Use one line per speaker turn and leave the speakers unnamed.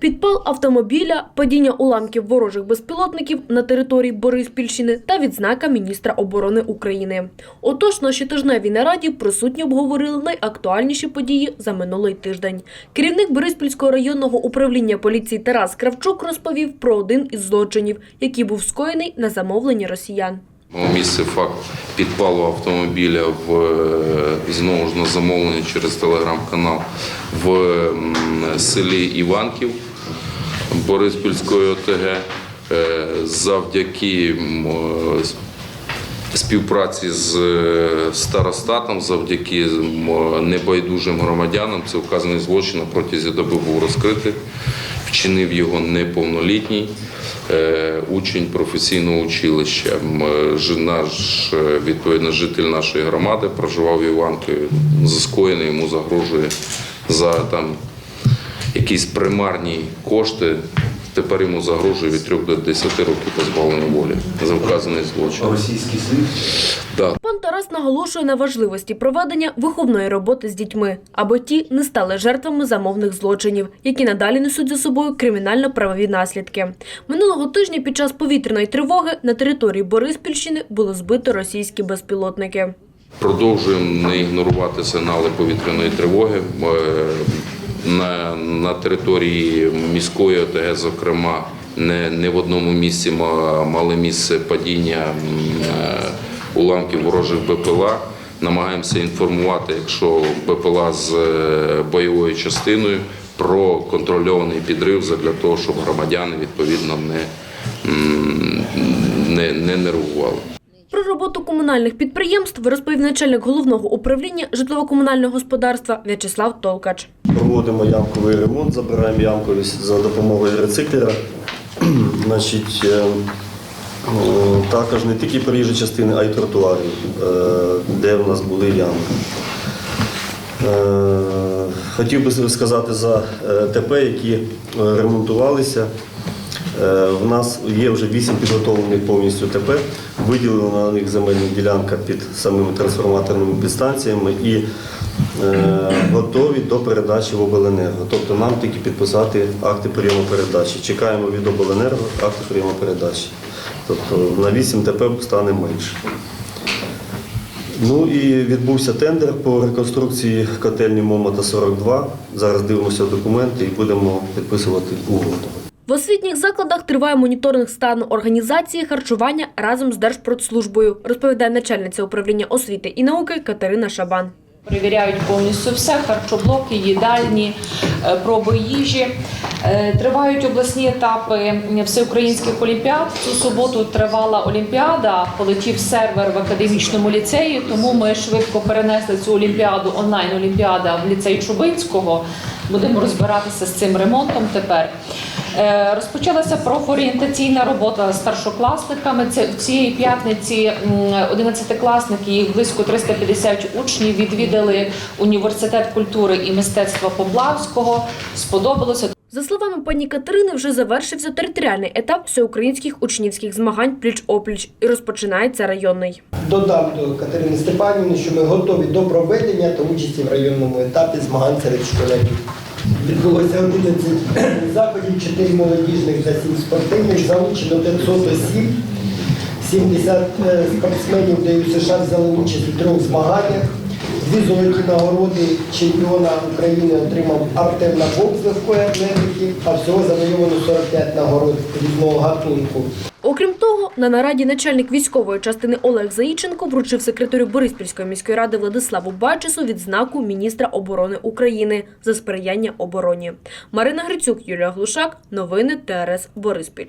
Підпал автомобіля, падіння уламків ворожих безпілотників на території Бориспільщини та відзнака міністра оборони України. Отож, на щотижневій нараді присутні обговорили найактуальніші події за минулий тиждень. Керівник Бориспільського районного управління поліції Тарас Кравчук розповів про один із злочинів, який був скоєний на замовлення росіян.
Мав місце факт підпалу автомобіля в е, знову ж на замовлення через телеграм-канал в селі Іванків Бориспільської ОТГ. Е, Завдяки співпраці з е, старостатом, завдяки небайдужим громадянам, це вказаний злочин протязі доби був розкритий. Вчинив його неповнолітній е, учень професійного училища. Е, Наш е, відповідно житель нашої громади проживав в Іванкові. За скоєне йому загрожує за там якісь примарні кошти. Тепер йому загрожує від 3 до 10 років позбавлення волі за вказаний злочин.
Російський слід.
Тарас наголошує на важливості проведення виховної роботи з дітьми, аби ті не стали жертвами замовних злочинів, які надалі несуть за собою кримінально-правові наслідки. Минулого тижня під час повітряної тривоги на території Бориспільщини було збито російські безпілотники.
Продовжуємо не ігнорувати сигнали повітряної тривоги. Е, На, на території міської ОТГ, зокрема, не, не в одному місці ма- мали місце падіння е, уламків ворожих БПЛА. Намагаємося інформувати, якщо БПЛА з е, бойовою частиною, про контрольований підрив для того, щоб громадяни відповідно не, не, не нервували.
Про роботу комунальних підприємств розповів начальник головного управління житлово-комунального господарства В'ячеслав Толкач.
Проводимо ямковий ремонт, забираємо ямковість за допомогою рециклера. Значить, е, також не тільки проїжджі частини, а й тротуарів, е, де в нас були ями. Е, Хотів би сказати за е, ТП, які ремонтувалися. В нас є вже вісім підготовлених повністю ТП, виділена на них земельна ділянка під самими трансформаторними підстанціями і готові до передачі в обленерго. Тобто нам тільки підписати акти прийому передачі. Чекаємо від обленерго акти прийому передачі. Тобто на 8 ТП стане менше. Ну і відбувся тендер по реконструкції котельні Момота 42. Зараз дивимося документи і будемо підписувати угоду.
В освітніх закладах триває моніторинг стану організації харчування разом з Держпродслужбою, розповідає начальниця управління освіти і науки Катерина Шабан.
Перевіряють повністю все, харчоблоки, їдальні, е, проби їжі. Е, Тривають обласні етапи всеукраїнських олімпіад. Цю суботу тривала олімпіада, полетів сервер в академічному ліцеї, тому ми швидко перенесли цю олімпіаду, онлайн-олімпіада в ліцей Чубинського. Будемо розбиратися з цим ремонтом тепер. Е, Розпочалася профорієнтаційна робота з старшокласниками. Це цієї п'ятниці м, 11-класники, їх близько 350 учнів відвідали університет культури і мистецтва Поплавського. Сподобалося.
За словами пані Катерини, вже завершився територіальний етап всеукраїнських учнівських змагань пліч-опліч і розпочинається районний.
Додам до Катерини Степанівни, що ми готові до проведення та участі в районному етапі змагань серед школярів. Відбулося 11 заходів, 4 молодіжних та 7 спортивних, залучено 500 осіб. 70 спортсменів, спортсменів у США взяли участь у трьох змаганнях. Дві золоті нагороди чемпіона України отримав Артем Набок з легкої атлетики, а всього завойовано 45 нагород різного гатунку.
Окрім того, на нараді начальник військової частини Олег Заїченко вручив секретарю Бориспільської міської ради Владиславу Бачесу відзнаку міністра оборони України за сприяння обороні. Марина Грицюк, Юлія Глушак. Новини ТРС Бориспіль.